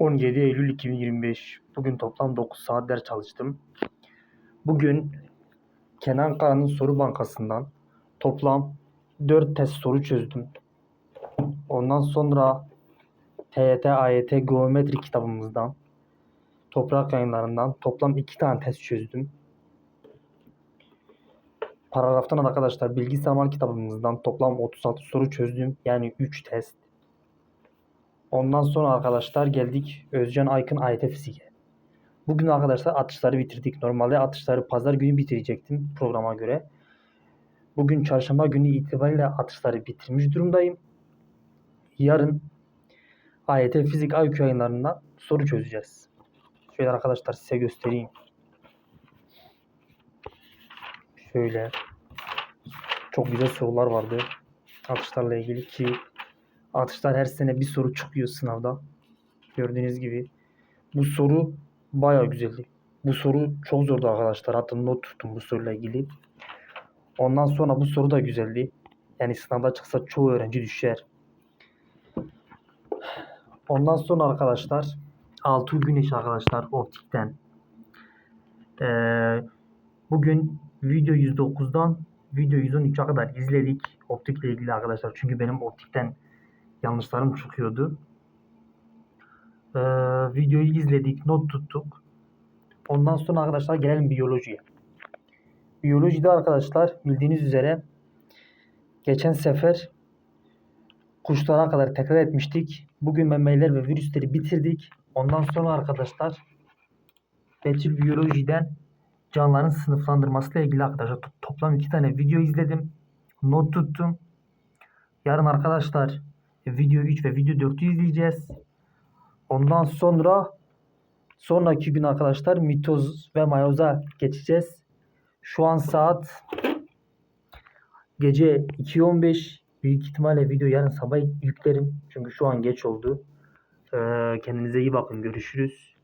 17 Eylül 2025. Bugün toplam 9 saat ders çalıştım. Bugün Kenan Kağan'ın soru bankasından toplam 4 test soru çözdüm. Ondan sonra TYT, AYT geometri kitabımızdan toprak yayınlarından toplam 2 tane test çözdüm. Paragraftan arkadaşlar bilgi saman kitabımızdan toplam 36 soru çözdüm. Yani 3 test. Ondan sonra arkadaşlar geldik Özcan Aykın AYT Fizik'e. Bugün arkadaşlar atışları bitirdik. Normalde atışları pazar günü bitirecektim programa göre. Bugün çarşamba günü itibariyle atışları bitirmiş durumdayım. Yarın AYT Fizik IQ yayınlarından soru çözeceğiz. Şöyle arkadaşlar size göstereyim. Şöyle çok güzel sorular vardı atışlarla ilgili ki atışlar her sene bir soru çıkıyor sınavda. Gördüğünüz gibi. Bu soru bayağı güzeldi. Bu soru çok zordu arkadaşlar. Hatta not tuttum bu soruyla ilgili. Ondan sonra bu soru da güzeldi. Yani sınavda çıksa çoğu öğrenci düşer. Ondan sonra arkadaşlar Altuğ Güneş arkadaşlar optikten. Ee, bugün video 109'dan video 113'e kadar izledik. Optikle ilgili arkadaşlar. Çünkü benim optikten yanlışlarım çıkıyordu. Ee, videoyu izledik, not tuttuk. Ondan sonra arkadaşlar gelelim biyolojiye. Biyolojide arkadaşlar bildiğiniz üzere geçen sefer kuşlara kadar tekrar etmiştik. Bugün memeler ve virüsleri bitirdik. Ondan sonra arkadaşlar Betül biyolojiden canlıların sınıflandırmasıyla ilgili arkadaşlar to- toplam iki tane video izledim. Not tuttum. Yarın arkadaşlar video 3 ve video 4'ü izleyeceğiz. Ondan sonra sonraki gün arkadaşlar mitoz ve mayoza geçeceğiz. Şu an saat gece 2.15. Büyük ihtimalle video yarın sabah yüklerim. Çünkü şu an geç oldu. Ee, kendinize iyi bakın. Görüşürüz.